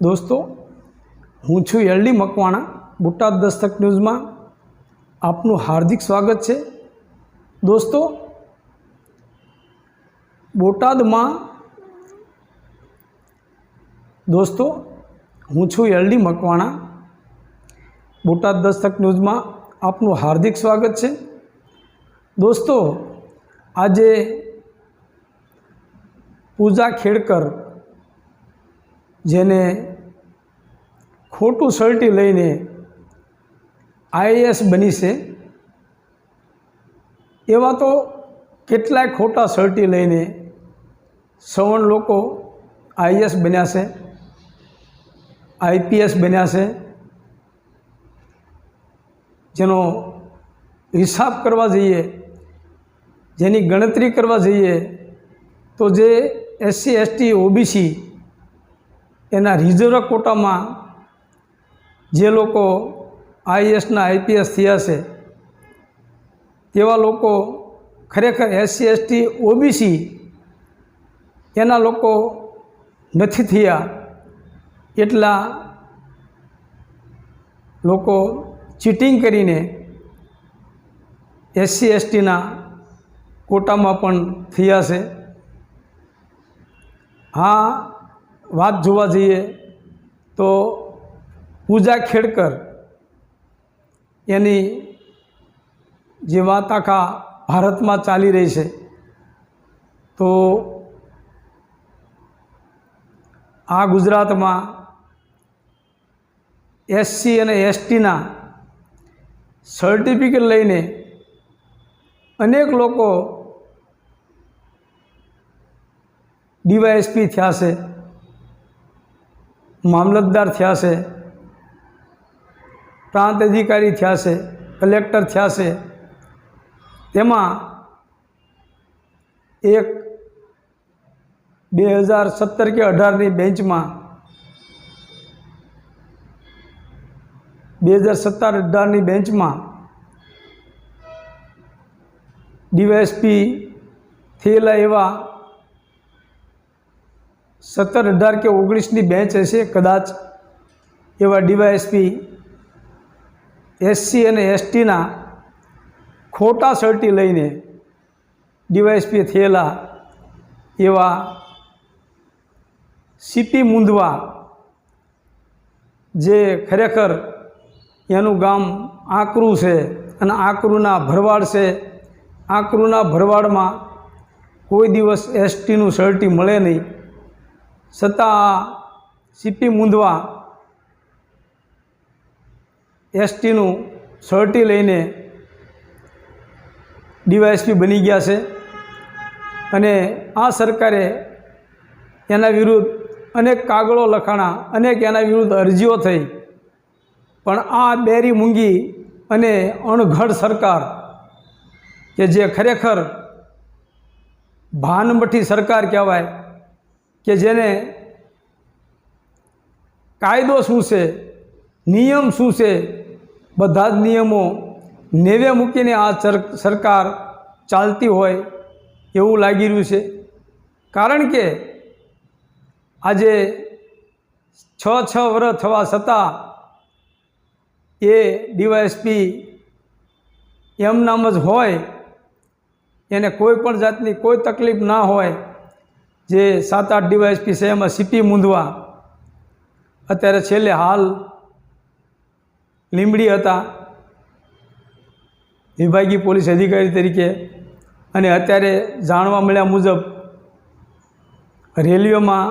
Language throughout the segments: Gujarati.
દોસ્તો, હું છું એલડી મકવાણા, બોટાદ દસ્તક ન્યૂઝમાં આપનું હાર્દિક સ્વાગત છે. દોસ્તો, બોટાદમાં, દોસ્તો, હું છું એલડી મકવાણા, બોટાદ દસ્તક ન્યૂઝમાં આપનું હાર્દિક સ્વાગત છે. દોસ્તો, આજે પૂજા ખેડકર જેને ખોટું સર્ટી લઈને આઈએએસ બની છે, એવા તો કેટલાય ખોટા સર્ટી લઈને સવણ લોકો આઈએસ બન્યા છે, આઈપીએસ બન્યા છે, જેનો હિસાબ કરવા જઈએ, જેની ગણતરી કરવા જઈએ, તો જે એસસી, એસટી, ઓબીસી એના રિઝર્વ કોટામાં જે લોકો આઈએસના આઈપીએસ થયા છે, તેવા લોકો ખરેખર એસસી એસટી ઓબીસી એના લોકો નથી થયા એટલા લોકો ચીટિંગ કરીને એસસી એસટીના કોટામાં પણ થયા છે. હા વાત જોવા જઈએ તો પૂજા ખેડકર એની જે વાત આખા ભારતમાં ચાલી રહી છે, તો આ ગુજરાતમાં એસસી અને એસટીના સર્ટિફિકેટ લઈને અનેક લોકો ડીવાયએસપી થયા છે. મામલતદાર થયા છે પ્રાંત અધિકારી થયા છે કલેક્ટર થયા છે તેમાં એક બે હજાર સત્તર કે અઢારની બેન્ચમાં બે હજાર સત્તર અઢારની બેન્ચમાં ડીવાયએસપી થયેલા એવા સત્તર અઢાર કે ઓગણીસની બેચ હશે કદાચ એવા ડીવાયએસપી, એસસી અને એસટીના ખોટા સર્ટી લઈને ડીવાયએસપી થયેલા એવા સીપી મુંદવા જે ખરેખર એનું ગામ આકરું છે અને આકરુના ભરવાડ છે, આકરુના ભરવાડમાં કોઈ દિવસ એસટીનું સર્ટી મળે નહીં. છતાં સીપી મૂંધવા એસટીનું સર્ટી લઈને ડીવાયએસપી બની ગયા છે અને આ સરકારે એના વિરુદ્ધ અનેક કાગળો લખાણા, અનેક એના વિરુદ્ધ અરજીઓ થઈ. પણ આ બેરી મૂંગી અને અણઘડ સરકાર કે જે ખરેખર ભાનમઠી સરકાર કહેવાય કે જેને કાયદો શું છે, નિયમ શું છે, બધા જ નિયમો નેવે મૂકીને આ સર- સરકાર ચાલતી હોય એવું લાગી રહ્યું છે. કારણ કે આજે છ છ વર્ષ થવા છતાં એ ડીવાયએસપી એમ નામ જ હોય, એને કોઈ પણ જાતની કોઈ તકલીફ ના હોય જે સાત આઠ ડીવાયએસપી છે, એમાં સીપી મૂંધવા. અત્યારે છેલ્લે હાલ લીંબડી હતા, વિભાગીય પોલીસ અધિકારી તરીકે. અને અત્યારે જાણવા મળ્યા મુજબ રેલીઓમાં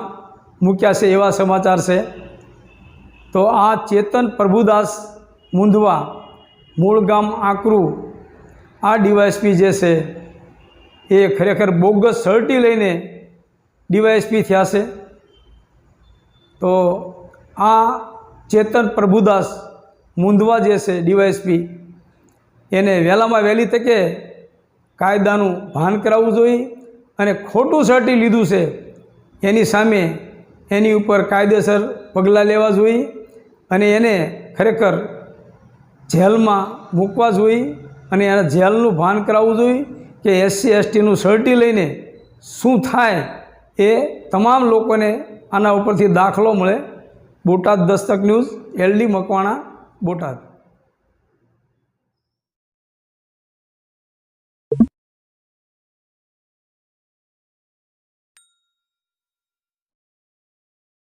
મૂક્યા છે એવા સમાચાર છે. તો આ ચેતન પ્રભુદાસ મુંધવા, મૂળ ગામ આકરું, આ ડીવાયએસપી જે છે, એ ખરેખર બોગસ સર્ટી લઈને ડીવાયએસપી થયા છે તો આ ચેતન પ્રભુદાસ મુંદવા જે છે ડીવાયએસપી, એને વહેલામાં વહેલી તકે કાયદાનું ભાન કરાવવું જોઈએ અને ખોટું સર્ટી લીધું છે એની સામે એની ઉપર કાયદેસર પગલાં લેવા જોઈએ અને એને ખરેખર જેલમાં મૂકવા જોઈએ અને એના જેલનું ભાન કરાવવું જોઈએ કે એસસી, એસટીનું સર્ટી લઈને શું થાય એ તમામ લોકોને આના ઉપરથી દાખલો મળે. Botad Dastak news L D Makwana Botad.